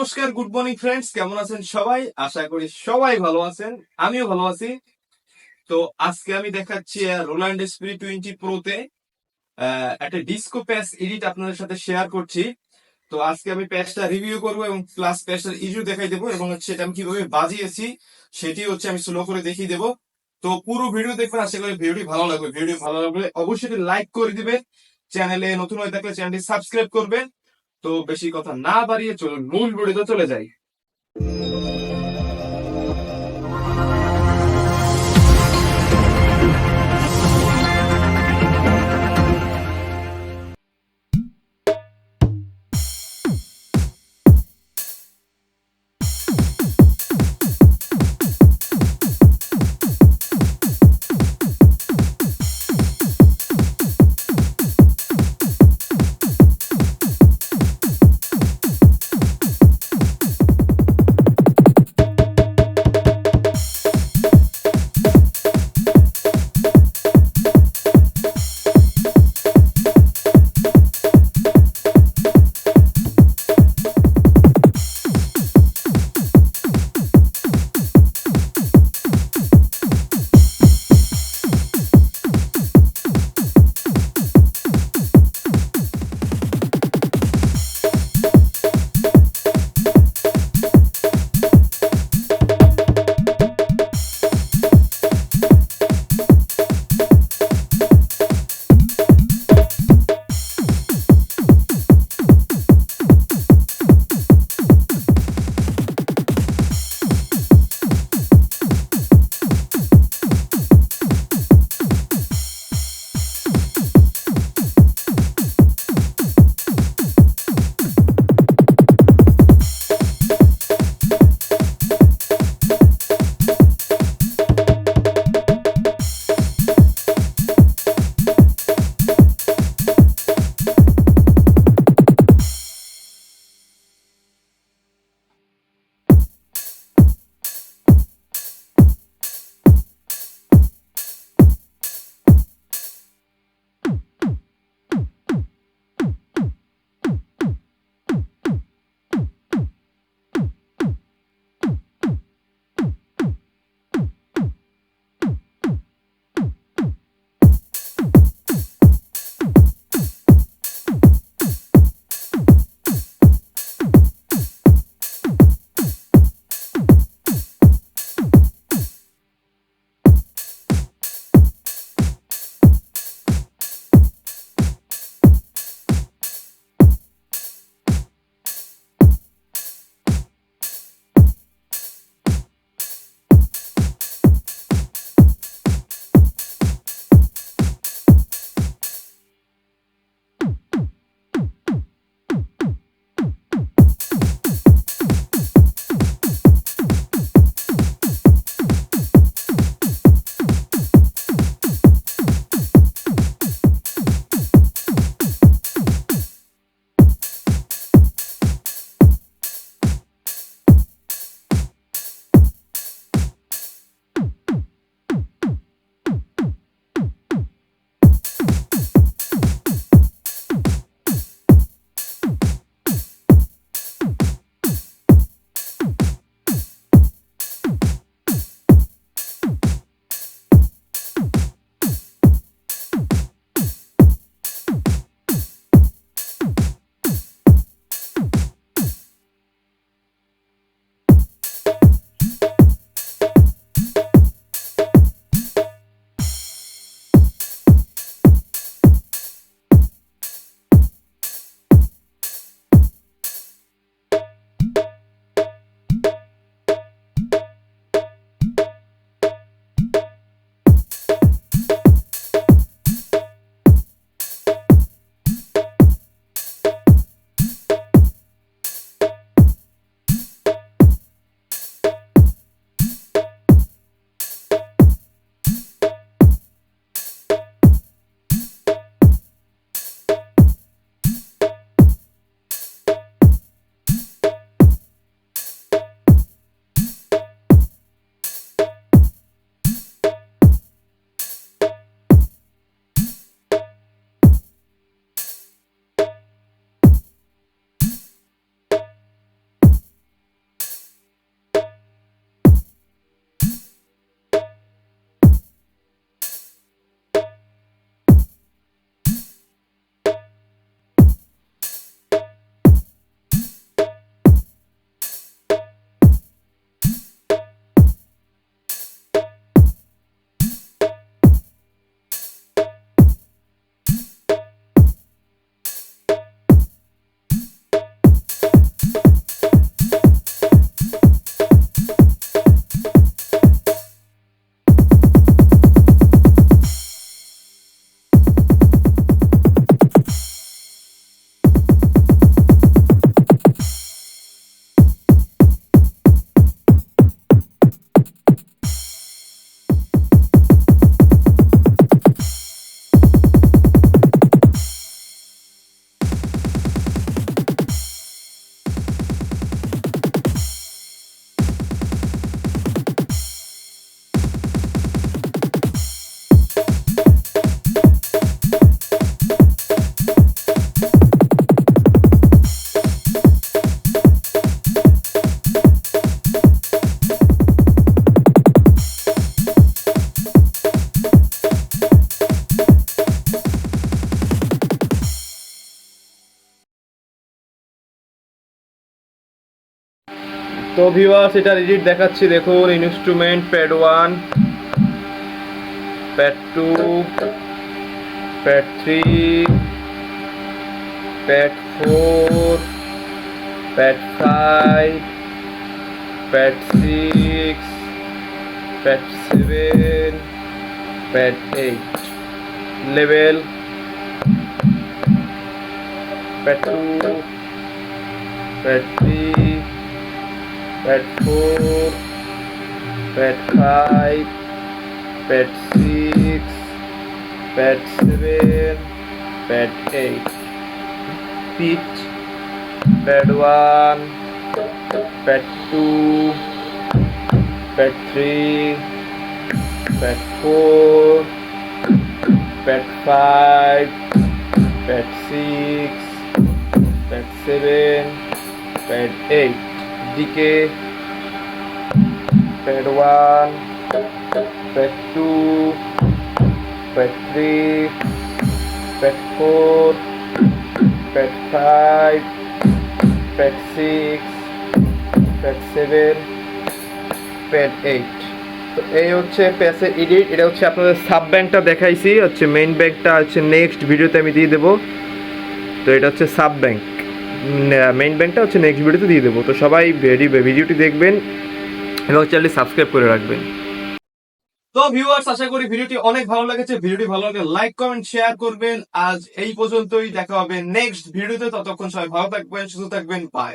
নমস্কার, good morning friends, কেমন আছেন সবাই? আশা করি সবাই ভালো আছেন, আমিও ভালো আছি। তো আজকে আমি দেখাচ্ছি রোল্যান্ড স্পিরি টোয়েন্টি প্রোতে একটা ডিস্কো প্যাচ এডিট আপনাদের সাথে শেয়ার করছি। তো আজকে আমি প্যাচটা রিভিউ করব এবং প্লাস প্যাচটার ইস্যু দেখাই দেবো এবং হচ্ছে এটা আমি কীভাবে বাজিয়েছি, সেটি হচ্ছে আমি স্লো করে দেখিয়ে দেবো। তো পুরো ভিডিও দেখবেন, আশা করি ভিডিওটি ভালো লাগবে। ভিডিও ভালো লাগলে অবশ্যই লাইক করে দিবেন। চ্যানেলে নতুন হয়ে থাকলে চ্যানেলটি সাবস্ক্রাইব করবেন। তো বেশি কথা না বাড়িয়ে চলুন মূল ভিডিওতে চলে যাই। তো ভিউয়ার্স এটা এডিট দেখাচ্ছি, দেখুন instrument pad one pad two pad three pad four pad five pad six pad seven pad eight level pad two pad three pad 4 pad 5 pad 6 pad 7 pad 8 pitch pad 1 pad 2 pad 3 pad 4 pad 5 pad 6 pad 7 pad 8 DK pad one pad two pad three pad four pad five pad six pad seven pad eight তো এই হচ্ছে প্যাসের edit এটা হচ্ছে আপনাদের sub ব্যাংকটা দেখাইছি, হচ্ছে main ব্যাংকটা হচ্ছে নেক্সট ভিডিওতে আমি দিয়ে দেবো। তো এটা হচ্ছে সাব ব্যাংক মেইন ব্যাংকটা হচ্ছে নেক্সট ভিডিওতে দিয়ে দেবো। তো সবাই ভিডিওটি দেখবেন এবং চ্যানেলটি সাবস্ক্রাইব করে রাখবেন। তো ভিউয়ার্স আশা করি ভিডিওটি অনেক ভালো লেগেছে। ভিডিওটি ভালো লাগে লাইক কমেন্ট শেয়ার করবেন। আজ এই পর্যন্তই। দেখা হবে নেক্সট ভিডিওতে ততক্ষণ সবাই ভালো থাকবেন, সুস্থ থাকবেন। বাই